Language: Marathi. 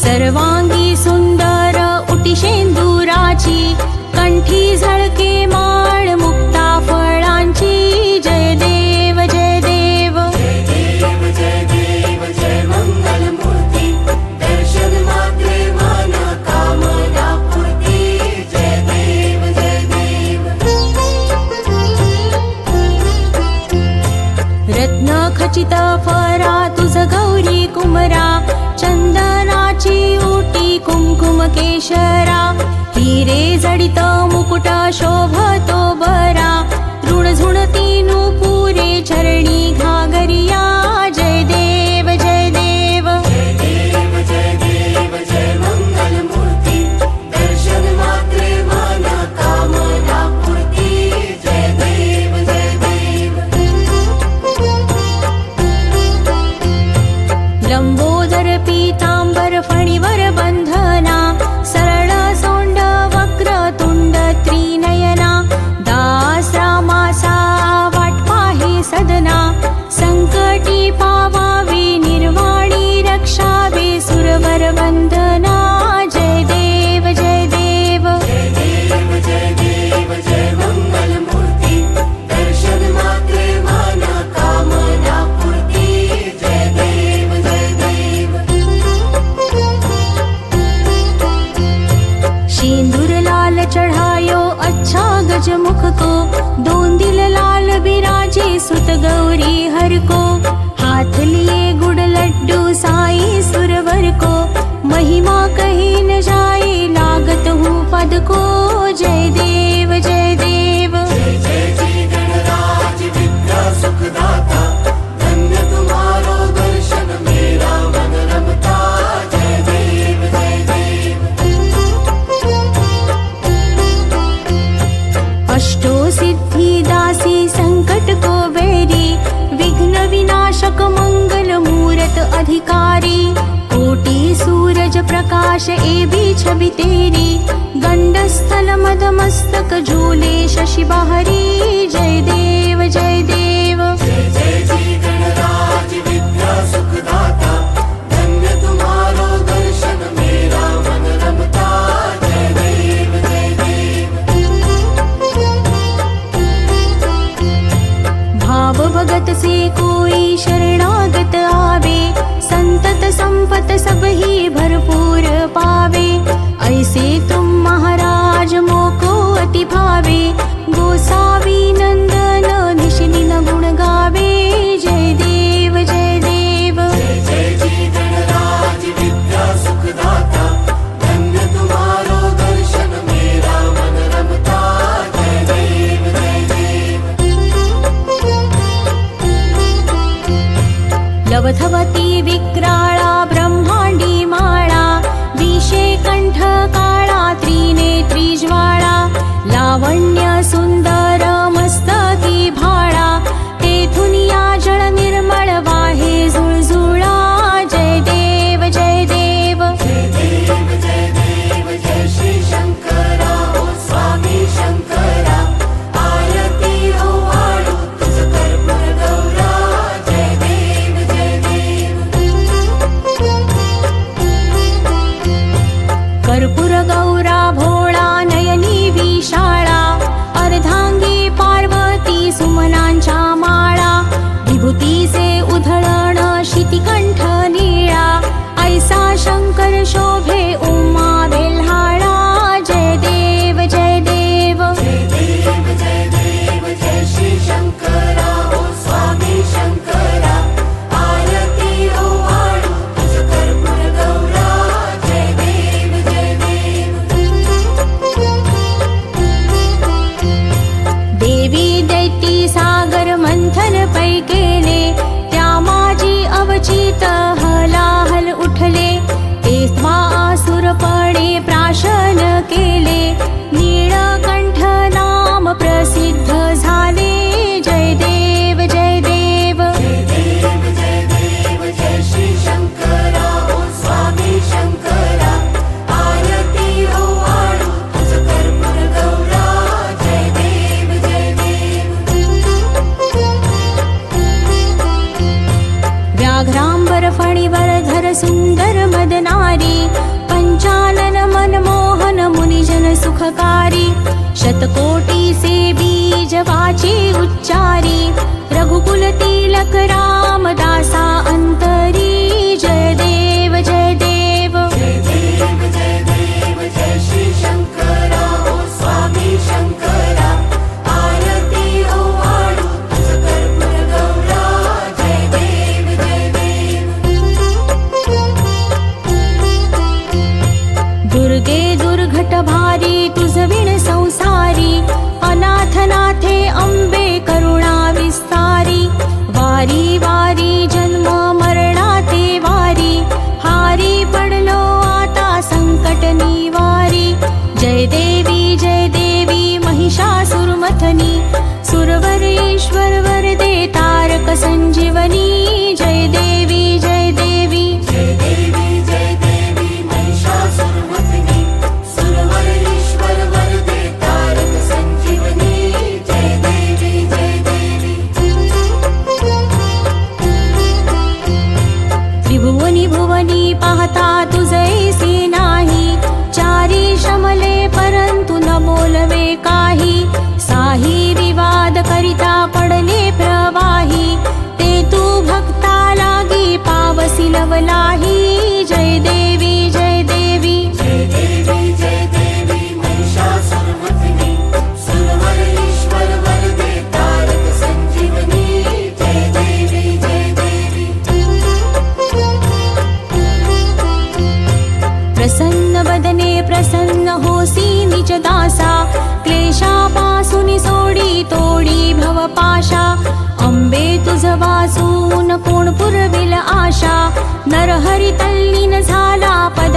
सर्वांगी सुंदर उटिशेंदुराची कंठी झळके माळ मुक्ता फळांची. जय देव जय देव. रत्न खचित फरा तुझ गौरी कुमरा चंदनाची ऊटी कुमकुम केशरा हिरे जडित मुकुटा शोभतो बरा ऋण झुणती नुपुरे सिंदूर लाल चढ़ायो अच्छा गजमुख को। दोन दिल लाल बिराजे सुत गौरी हर को। हाथ लिए गुड़ लड्डू साई सुरवर को। महिमा कही न जाए लागत हूँ पद को। अष्टो सिद्धि ी सङ्कट कोबेरी मूरत अधिकारी कोटि सूरज प्रकाश एबी छवि तेरी गंडस्थल मद मस्तक झूले शशि बहरी जय देव जय संपत सब ही भरपूर पावे ऐसे तो सुखकारी शतकोटी से बीज वाचे उच्चारी रघुकुल तिलक रामदासा वरदे तारक संजीवनी जय देवी जय देवी। त्रिभुवनी भुवनी पाहता प्रसन्न वदने प्रसन्न होसी निज दासा. क्लेशापासून सोडी तोडी भवपाशा अंबे तुझ वासून कोण पुरविल आशा. नरहरी तल्लीन झाला पद